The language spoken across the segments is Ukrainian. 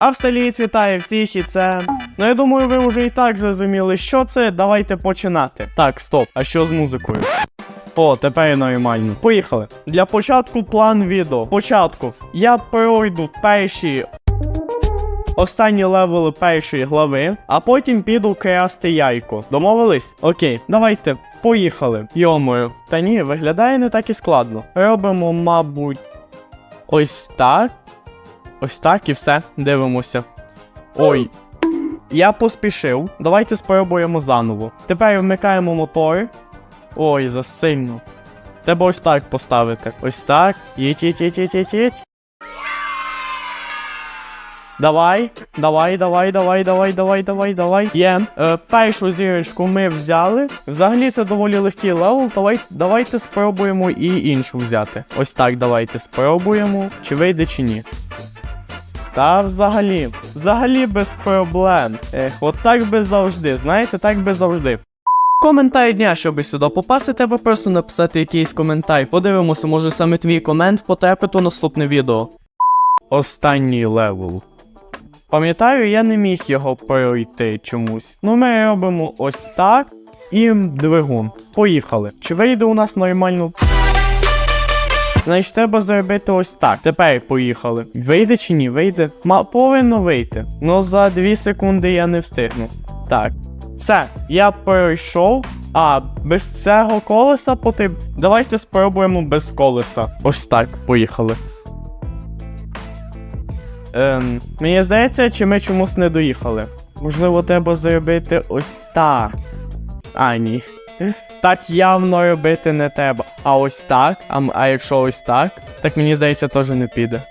Австралієць вітає всіх і це. Ну я думаю, ви вже і так зрозуміли, що це. Давайте починати. Так, стоп. А що з музикою? О, тепер нормально. Поїхали. Для початку план відео. Початку. Я пройду перші. Останні левели першої глави, а потім піду красти яйко. Домовились? Окей, давайте. Поїхали. Йомою. Та ні, виглядає не так і складно. Робимо, мабуть, ось так. Ось так і все. Дивимося. Ой. Я поспішив. Давайте спробуємо заново. Тепер вмикаємо мотор. Ой, засильно. Треба ось так поставити. Ось так. Їть, їть, їть, їть, їть, їть. Давай, давай, давай, давай, давай, давай, давай, давай. Є. Е, першу зірочку ми взяли. Взагалі це доволі легкий левел. Давай, давайте спробуємо і іншу взяти. Ось так давайте спробуємо. Чи вийде, чи ні. Та взагалі, взагалі без проблем. Ех, от так би завжди, знаєте, так би завжди. Коментар дня, щоби сюди попасти, треба просто написати якийсь коментар. Подивимося, може саме твій комент потрапить у наступне відео. Останній левел. Пам'ятаю, я не міг його пройти чомусь. Ну, ми робимо ось так. І двигун. Поїхали. Чи вийде у нас нормально? Значить, треба зробити ось так. Тепер поїхали. Вийде чи ні? Вийде? Ма повинно вийти. Ну за 2 секунди я не встигну. Так. Все, я пройшов. А, без цього колеса потрібно. Давайте спробуємо без колеса. Ось так, поїхали. Ем, мені здається, чи ми чомусь не доїхали. Можливо, треба зробити ось так. А, ні. Так явно робити не треба. А ось так. А, а якщо ось так, так мені здається, теж не піде.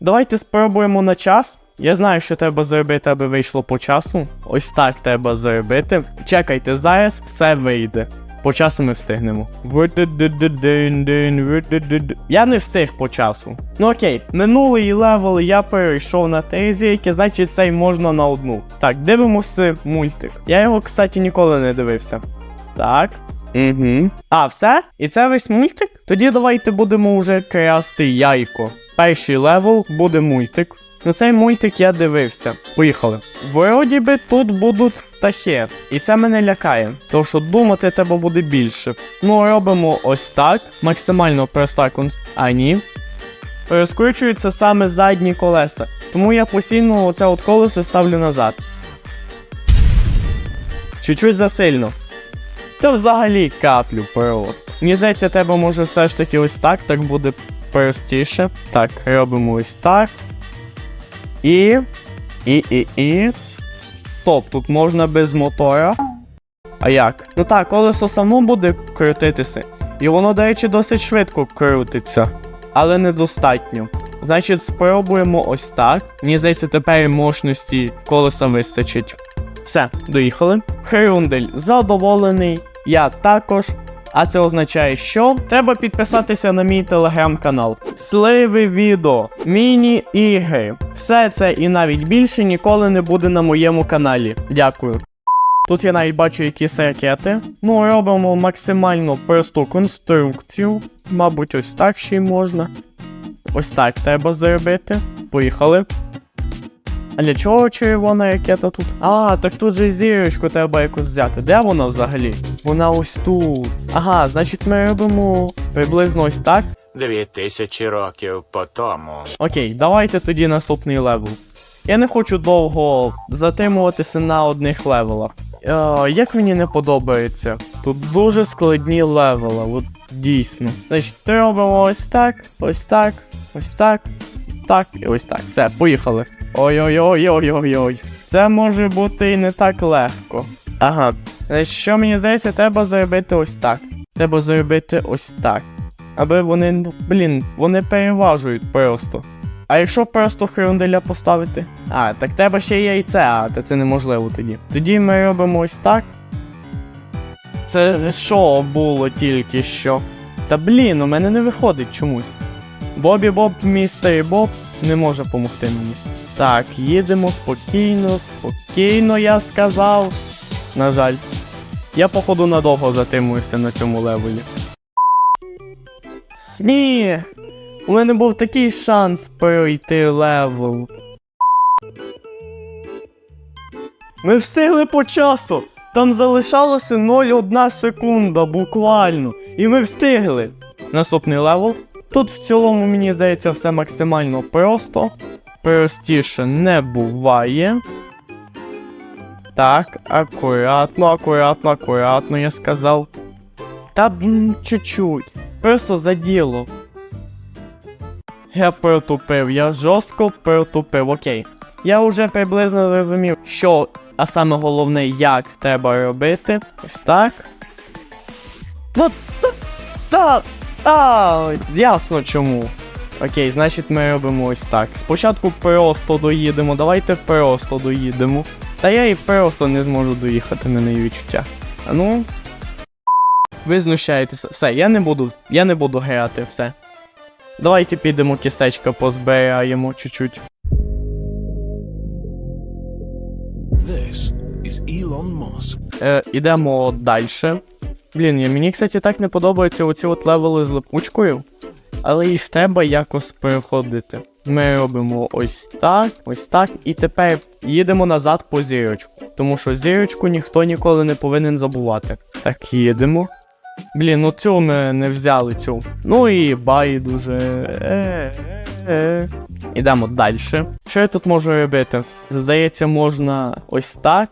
Давайте спробуємо на час. Я знаю, що треба зробити, аби вийшло по часу. Ось так треба зробити. Чекайте, зараз все вийде. По часу ми встигнемо. Я не встиг по часу. Ну окей, минулий левел я перейшов на три зірки, значить цей можна на одну. Так, дивимося мультик. Я його, кстати, ніколи не дивився. Так. Угу. А, все? І це весь мультик? Тоді давайте будемо вже красти яйко. Перший левел буде мультик. Ну цей мультик я дивився. Поїхали. Вроді би тут будуть птахи, і це мене лякає, тому що думати треба буде більше. Ну, робимо ось так, максимально проста конс... А ні. Розкручуються саме задні колеса, тому я постійно оце от колесо ставлю назад. Чуть-чуть засильно. Та взагалі каплю просто. Мені здається, тебе може все ж таки ось так, так буде простіше. Так, робимо ось так. І. І, і, і. Стоп, тут можна без мотора. А як? Ну так, колесо само буде крутитися. І воно, до речі, досить швидко крутиться. Але недостатньо. Значить, спробуємо ось так. Мені здається, тепер мощності колеса вистачить. Все, доїхали. Хрюндель задоволений. Я також. А це означає, що треба підписатися на мій телеграм-канал. Сливи відео, міні-ігри. Все це і навіть більше ніколи не буде на моєму каналі. Дякую. Тут я навіть бачу якісь ракети. Ну, робимо максимально просту конструкцію. Мабуть, ось так ще й можна. Ось так треба зробити. Поїхали. А для чого червона ракета тут? А, так тут же зірочку треба якусь взяти. Де вона взагалі? Вона ось тут. Ага, значить ми робимо приблизно ось так. Дві тисячі років по тому. Окей, давайте тоді наступний левел. Я не хочу довго затримуватися на одних левелах. Е, як мені не подобається, тут дуже складні левели, от дійсно. Значить, робимо ось так, ось так, ось так, ось так і ось так. Все, поїхали. Ой-ой-ой-ой-ой-ой. Це може бути і не так легко. Ага. Що мені здається, треба зробити ось так. Треба зробити ось так. Аби вони, блін, вони переважують просто. А якщо просто хрунделя поставити? А, так треба ще й яйце, а та це неможливо тоді. Тоді ми робимо ось так. Це що було тільки що? Та блін, у мене не виходить чомусь. Бобі Боб, містер Боб не може допомогти мені. Так, їдемо спокійно, спокійно, я сказав. На жаль. Я, походу, надовго затримуюся на цьому левелі. Ні! У мене був такий шанс пройти левел. Ми встигли по часу! Там залишалося 0,1 секунда, буквально. І ми встигли. Наступний левел. Тут в цілому, мені здається, все максимально просто. Простіше не буває. Так, акуратно, акуратно, акуратно, я сказав. Та м, чуть-чуть. Просто за діло. Я протупив, я жорстко протупив, окей. Я вже приблизно зрозумів, що, а саме головне, як треба робити. Ось так. Ну, та, та, та, ясно чому. Окей, значить ми робимо ось так. Спочатку просто доїдемо, давайте просто доїдемо. Та я і просто не зможу доїхати на відчуття. А ну. Ви знущаєтеся. Все, я не буду. Я не буду грати, все. Давайте підемо кістечка позбираємо чуть-чуть. Е, ідемо далі. Блін, мені, кстати, так не подобаються оці от левели з липучкою. Але їх треба якось переходити. Ми робимо ось так, ось так, і тепер їдемо назад по зірочку. Тому що зірочку ніхто ніколи не повинен забувати. Так, їдемо. Блін, ну цю ми не взяли цю. Ну і байдуже. Е, е, е. Ідемо далі. Що я тут можу робити? Здається, можна ось так.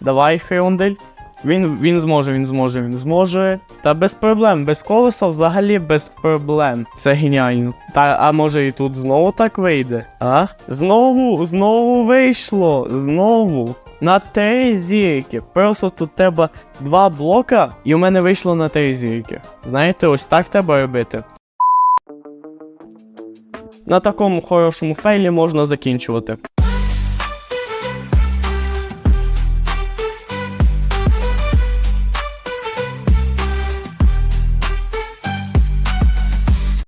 Давай, Хеондель. Він, він зможе, він зможе, він зможе. Та без проблем, без колеса взагалі без проблем. Це геніально. Та а може і тут знову так вийде? А? Знову, знову вийшло. Знову. На три зірки. Просто тут треба два блока, і у мене вийшло на три зірки. Знаєте, ось так треба робити. На такому хорошому фейлі можна закінчувати.